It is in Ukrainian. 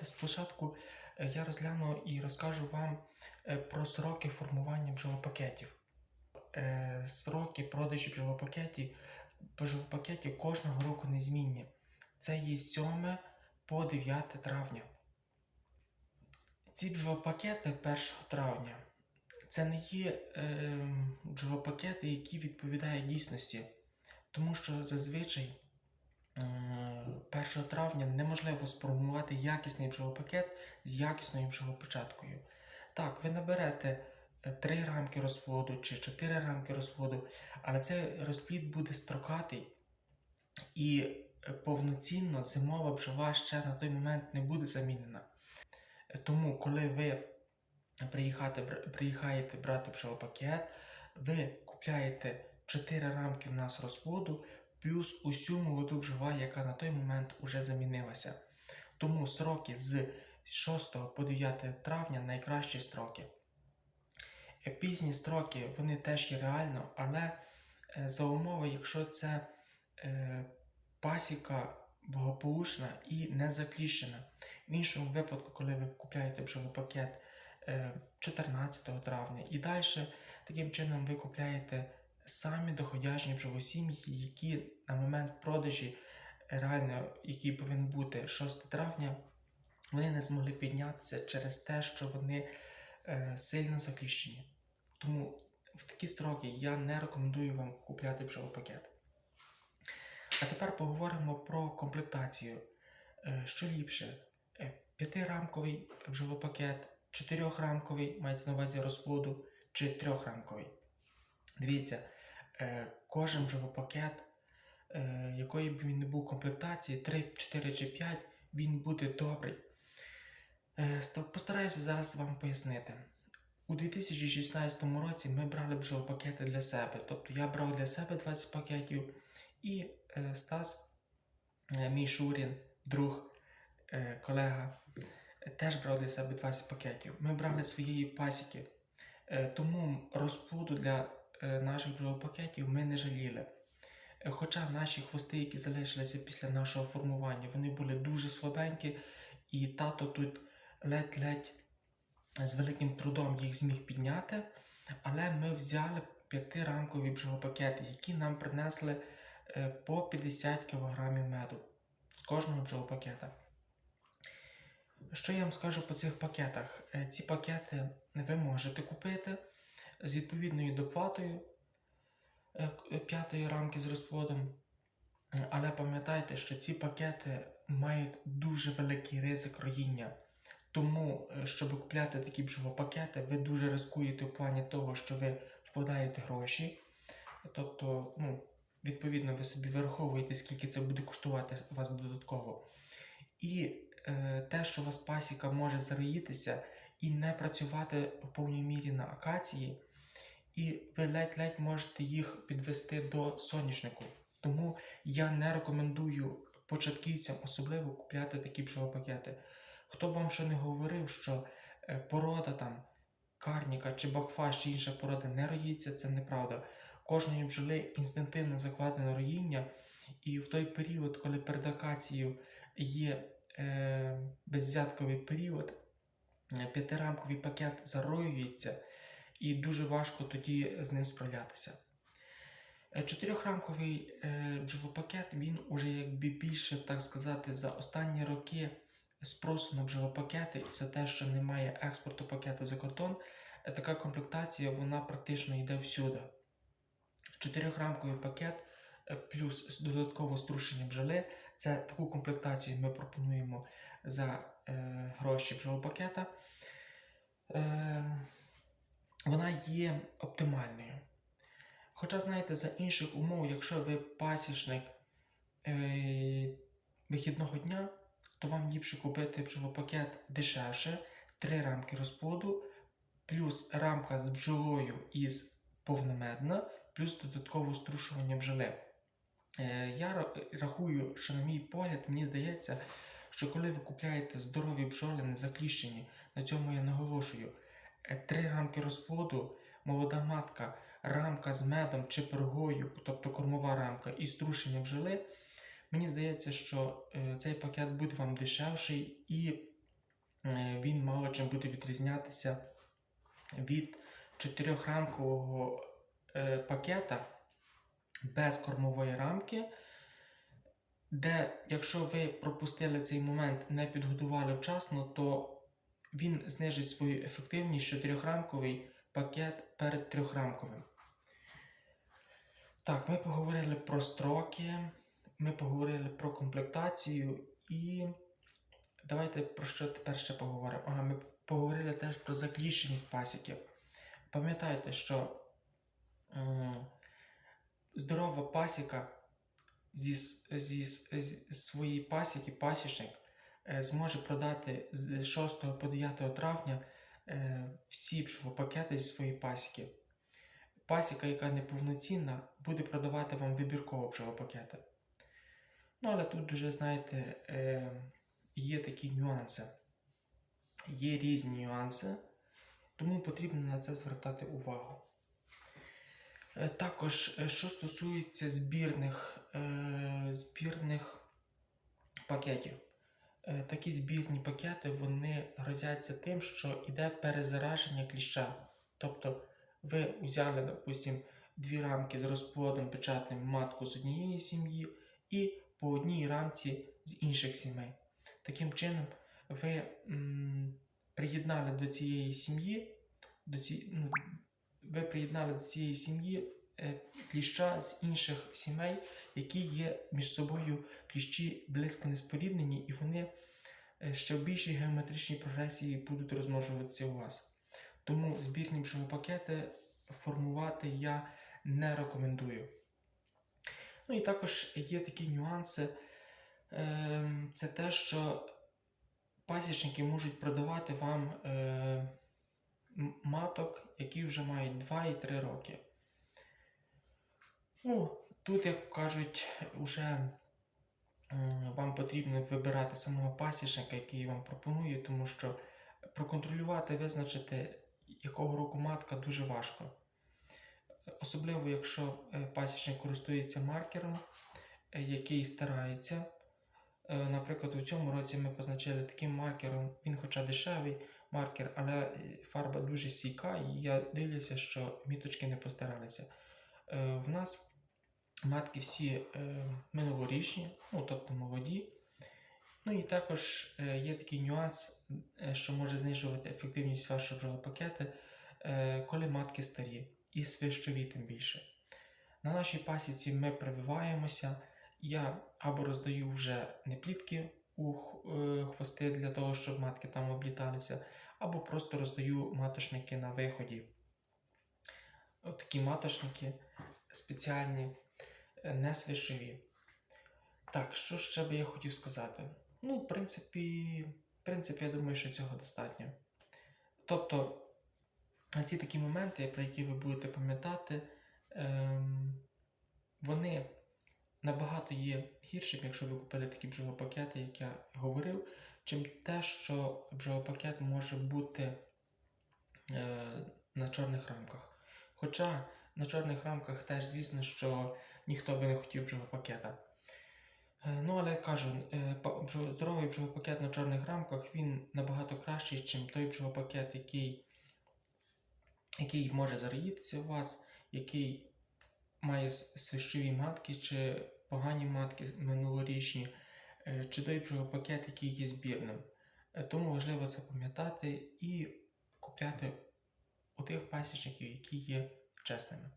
давайте спочатку е, я розгляну і розкажу вам е, про сроки формування бджолопакетів. Е, Сроки продажу бджолопакетів, бджолопакетів кожного року незмінні. Це є 7 по 9 травня. Ці бджолопакети 1 травня це не є бджолопакети, які відповідають дійсності, тому що зазвичай 1 травня неможливо сформувати якісний бджолопакет з якісною бджолопечаткою. Так, ви наберете 3 рамки розплоду чи 4 рамки розплоду, але цей розплід буде строкатий і е, повноцінно зимова бджола ще на той момент не буде замінена. Е, Тому, коли ви приїхаєте брати бджолопакет, ви купляєте 4 рамки в нас розплоду, плюс усю молоду бджола, яка на той момент вже замінилася. Тому сроки з 6 по 9 травня найкращі строки. Е, Пізні строки вони теж є реально, але е, за умови, якщо це е, пасіка благополучна і не закліщена. В іншому випадку, коли ви купляєте бджолопакет е, 14 травня і далі, таким чином ви купляєте самі доходяжні бджолосім'ї, які на момент продажі, е, реально, який повинен бути 6 травня, вони не змогли піднятися через те, що вони е, сильно закліщені. Тому в такі строки я не рекомендую вам купляти бджолопакет. А тепер поговоримо про комплектацію. Е, Що ліпше? Е, П'ятирамковий бджолопакет, чотирьохрамковий, мається на увазі розплоду, чи трьохрамковий. Дивіться, кожен бджолопакет, е, якої б він не був комплектації, 3, 4 чи 5, він буде добрий. Е, Постараюся зараз вам пояснити. У 2016 році ми брали бджолопакети для себе. Тобто я брав для себе 20 пакетів, і е, Стас, е, мій Шурін, друг, е, колега, е, теж брав для себе 20 пакетів. Ми брали своєї пасіки. Е, тому розплоду для е, наших бджолопакетів ми не жаліли. Е, Хоча наші хвости, які залишилися після нашого формування, вони були дуже слабенькі, і тато тут ледь-ледь з великим трудом їх зміг підняти. Але ми взяли п'ятирамкові бджолопакети, які нам принесли е, по 50 кг меду з кожного бджолопакета. Що я вам скажу по цих пакетах? Е, Ці пакети ви можете купити з відповідною доплатою е, п'ятої рамки з розплодом. Е, Але пам'ятайте, що ці пакети мають дуже великий ризик роїння. Тому, е, щоб купляти такі бджолопакети, ви дуже ризикуєте в плані того, що ви вкладаєте гроші. Тобто, ну, відповідно, ви собі вираховуєте, скільки це буде коштувати вас додатково. І е, те, що у вас пасіка може зароїтися і не працювати в повній мірі на акації, і ви ледь-ледь можете їх підвести до соняшнику. Тому я не рекомендую початківцям особливо купляти такі бджолопакети. Хто б вам ще не говорив, що е, порода там карніка чи бакфа чи інша порода не роїться, це неправда. Кожної бджоли інстинктивно закладено роїння, і в той період, коли перед акацією є е, безвзятковий період, е, п'ятирамковий пакет зароюється, і дуже важко тоді з ним справлятися. Е, Чотирьохрамковий е, бджолопакет, він уже якби більше, так сказати, за останні роки спросу на і за те, що немає експорту пакету за кордон, е, така комплектація вона практично йде всюди. Чотирьохрамковий пакет плюс додатково струшення бджоли. Це таку комплектацію ми пропонуємо за е, гроші бджолопакета. Е, вона є оптимальною. Хоча, знаєте, за інших умов, якщо ви пасічник е, вихідного дня, то вам ліпше купити бджолопакет дешевше, три рамки розплоду, плюс рамка з бджолою із повномедна, плюс додаткове струшування бджоли. Е, Я ра- рахую, що, на мій погляд, мені здається, що коли ви купляєте здорові бджоли, не закліщені, на цьому я наголошую, е, три рамки розплоду, молода матка, рамка з медом чи пергою, тобто кормова рамка і струшення бджоли, мені здається, що е, цей пакет буде вам дешевший і е, він мало чим буде відрізнятися від чотирьохрамкового е, пакета без кормової рамки, де, якщо ви пропустили цей момент, не підготували вчасно, то він знижить свою ефективність чотирьохрамковий пакет перед трьохрамковим. Так, ми поговорили про строки, ми поговорили про комплектацію і давайте про що тепер ще поговоримо. Ага, ми поговорили теж про закліщеність пасіків. Пам'ятайте, що м, здорова пасіка зі, зі, зі своєї пасіки, пасічник е, зможе продати з 6 по 9 травня е, всі пакети зі своєї пасіки. Пасіка, яка неповноцінна, буде продавати вам вибірково пакети. Ну, але тут дуже, знаєте, е, є такі нюанси. Є різні нюанси, тому потрібно на це звертати увагу. Е, Також, е, що стосується збірних, е, збірних пакетів. Е, Такі збірні пакети вони грозяться тим, що йде перезараження кліща. Тобто ви взяли, допустимо, дві рамки з розплодом печатним матку з однієї сім'ї і по одній рамці з інших сімей. Таким чином, ви м, приєднали до цієї сім'ї, до ці, ну, ви приєднали до цієї сім'ї кліща з інших сімей, які є між собою кліщі близько неспоріднені, і вони е, ще в більшій геометричній прогресії будуть розмножуватися у вас. Тому збірні пакети формувати я не рекомендую. Ну і також є такі нюанси. Ем, Це те, що пасічники можуть продавати вам е, маток, які вже мають 2 і 3 роки. Ну, тут, як кажуть, вже вам потрібно вибирати самого пасічника, який вам пропонує, тому що проконтролювати, визначити, якого року матка, дуже важко. Особливо, якщо е, пасічник користується маркером, е, який старається. Е, Наприклад, у цьому році ми позначили таким маркером, він хоча дешевий маркер, але фарба дуже стійка, і я дивлюся, що міточки не постаралися. В нас матки всі е, минулорічні, ну тобто молоді. Ну і також е, є такий нюанс, е, що може знижувати ефективність вашого пакету, е, коли матки старі і свищові тим більше. На нашій пасіці ми прививаємося. Я або роздаю вже неплітки у е, хвости для того, щоб матки там обліталися, або просто роздаю маточники на виході. От такі маточники спеціальні, не свищові. Так, що ще би я хотів сказати? Ну, в принципі, в принципі, я думаю, що цього достатньо. Тобто, ці такі моменти, про які ви будете пам'ятати, ем, вони набагато є гіршим, якщо ви купили такі бджолопакети, як я говорив, чим те, що бджолопакет може бути е, на чорних рамках. Хоча на чорних рамках теж, звісно, що ніхто би не хотів бджолопакета. Е, Ну, але кажу, е, здоровий бджолопакет на чорних рамках він набагато кращий, ніж той бджолопакет, який, який може зароїтися у вас, який має свищові матки чи погані матки минулорічні, е, чи той бджолопакет, який є збірним. Тому важливо це пам'ятати і купляти у тих пасічників, які є чесними.